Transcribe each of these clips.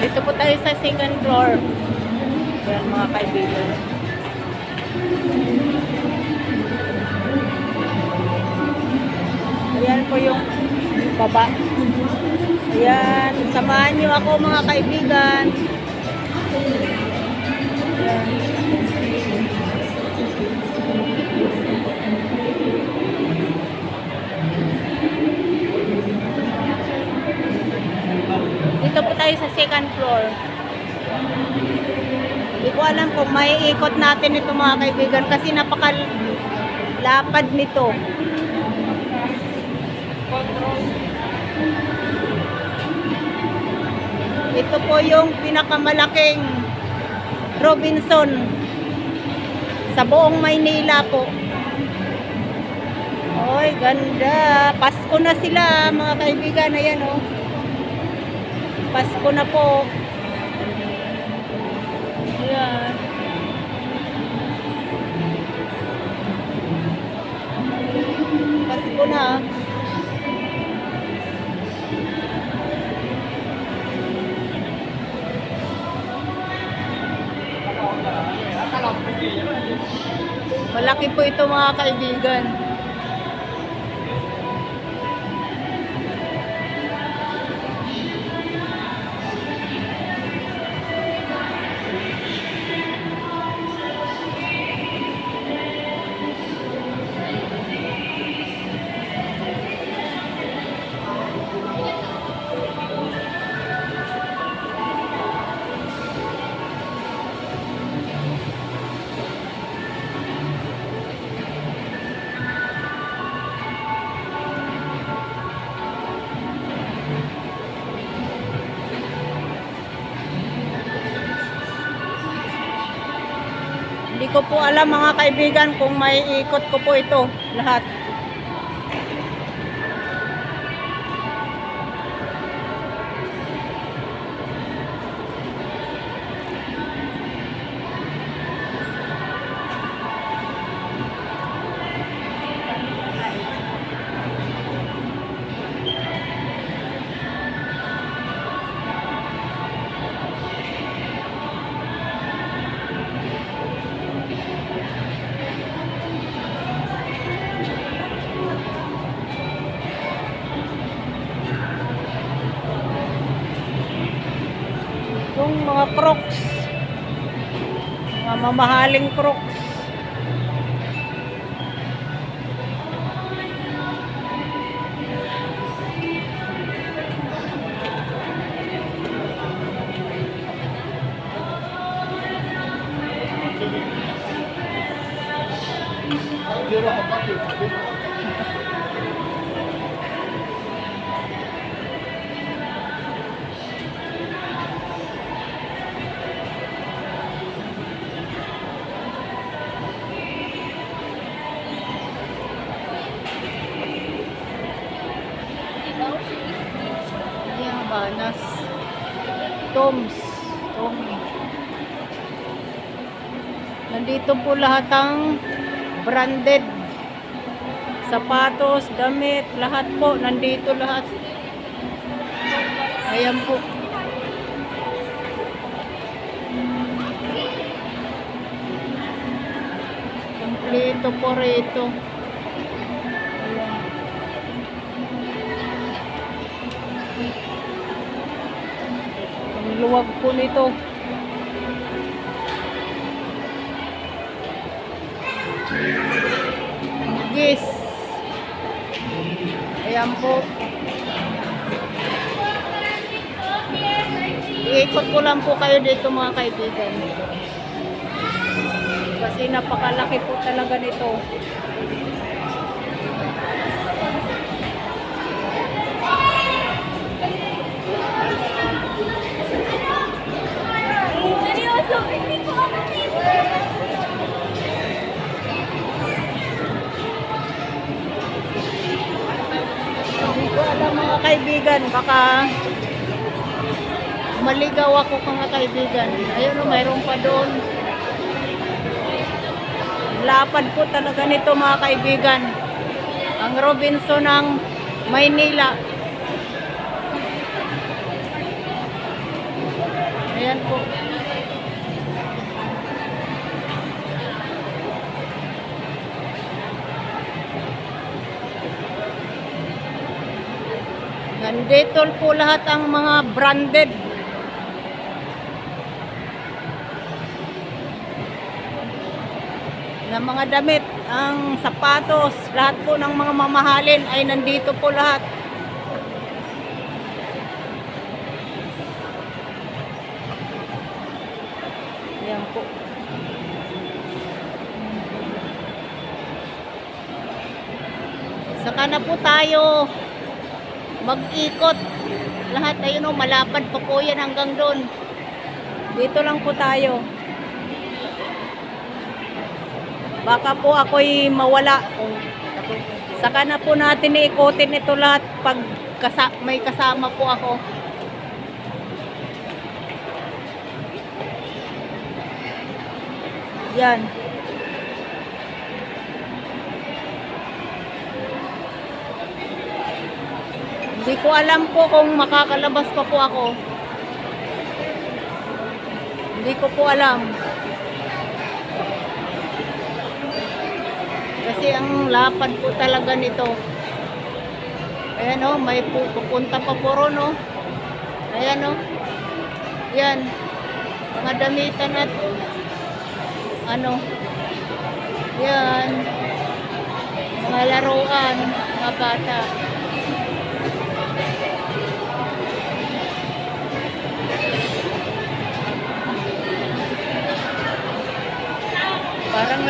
Dito po tayo sa second floor. Yan mga kaibigan. Ayan po yung baba. Ayan, samahan niyo ako mga kaibigan. Ayan. Second floor. Hindi ko alam kung may ikot natin ito mga kaibigan kasi napaka lapad nito. Ito po yung pinakamalaking Robinson sa buong Maynila po. Oy, ganda. Pasko na sila mga kaibigan. Ayan oh. Pasko na po. Ayan. Pasko na. Malaki po ito mga kaibigan. Ko po alam mga kaibigan kung may ikot ko po ito lahat. Crocs. Mga mamahaling crocs. Nandito po lahat ang branded sapatos, damit, lahat po. Nandito lahat. Ayan po. Kompleto po rito. Ang luwag po nito. Po. Iikot ko lang po kayo dito mga kaibigan. Kasi napakalaki po talaga nito. Kaibigan, baka maligaw ako mga kaibigan. Ayun o, mayroon pa doon. Lapad po talaga nito mga kaibigan. Ang Robinson ng Maynila. Ayan po. Nandito po lahat ang mga branded. Na mga damit, ang sapatos, lahat po ng mga mamahalin ay nandito po lahat. Ayan po. Saka na po tayo mag-ikot. Lahat ayun o, malapad pa po yan hanggang doon. Dito lang po tayo. Baka po ako'y mawala. Saka na po natin iikotin ito lahat pag kasa- may kasama po ako. Yan. Hindi ko alam po kung makakalabas pa po ako. Hindi ko po alam. Kasi ang lapad po talaga nito. Ayan o, may pu- pupunta pa po ron o. Ayan o. Yan. Mga damitan at ano. Yan. Mga laruan, mga bata.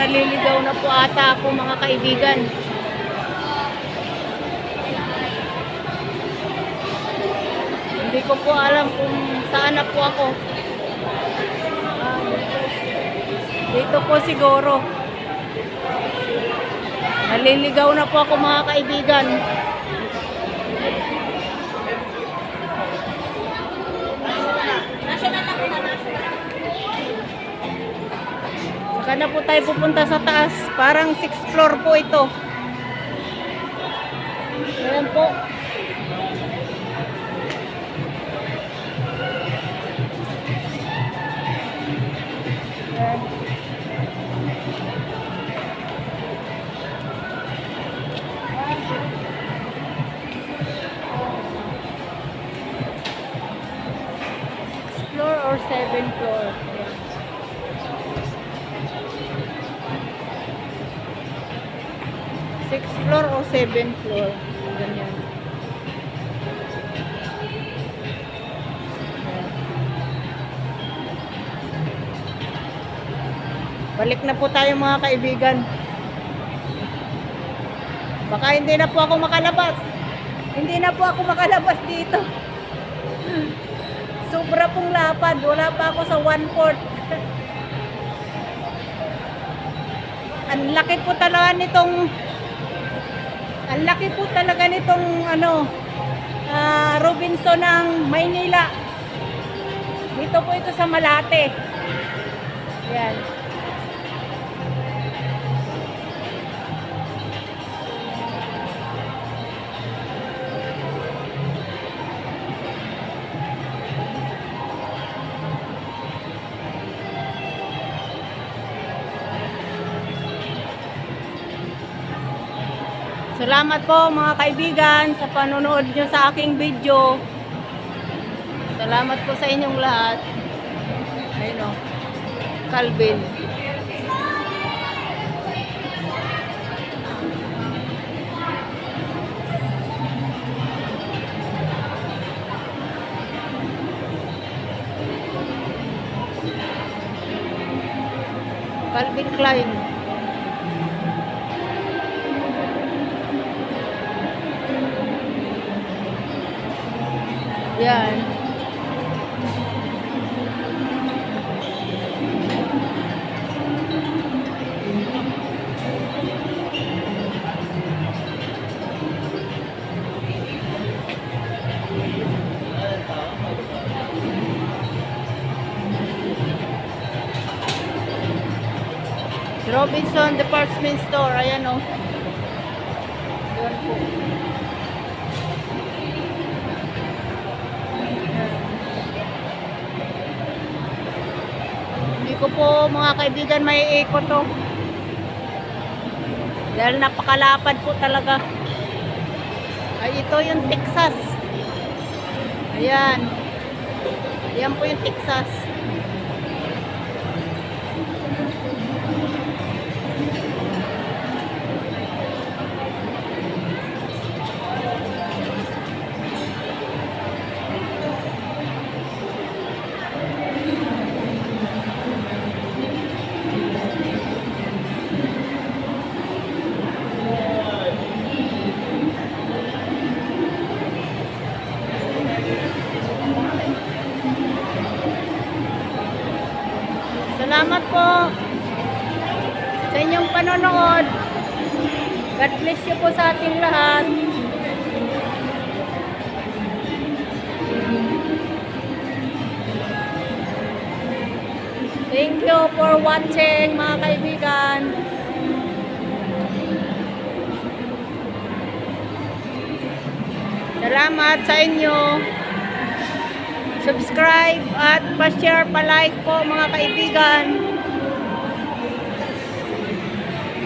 Naliligaw na po ata ako mga kaibigan. Hindi ko po alam kung saan na po ako. Dito po siguro. Naliligaw na po ako mga kaibigan. Saka na po tayo pupunta sa taas. Parang 6th floor po ito. Ayan po. Floor o seventh floor. Ganyan. Balik na po tayo mga kaibigan. Baka hindi na po ako makalabas. Hindi na po ako makalabas dito. Sobra pong lapad. Wala pa ako sa one-fourth. Ang laki po talaga nitong ang laki po talaga nitong ano ah, Robinson ng Maynila. Dito po ito sa Malate. Yan. Salamat po mga kaibigan sa panonood nyo sa aking video. Salamat po sa inyong lahat. Ayun o. Calvin. Calvin Klein. Robinson Department Store. Ayan o. Doon po. Ayan. ko po mga kaibigan may ikot to. Dahil napakalapad po talaga. Ay ito yung Texas. Ayan. Ayan po yung Texas. Panonood. God bless you po sa ating lahat. Thank you for watching mga kaibigan. Salamat sa inyo. Subscribe at pa-share, pa-like po mga kaibigan.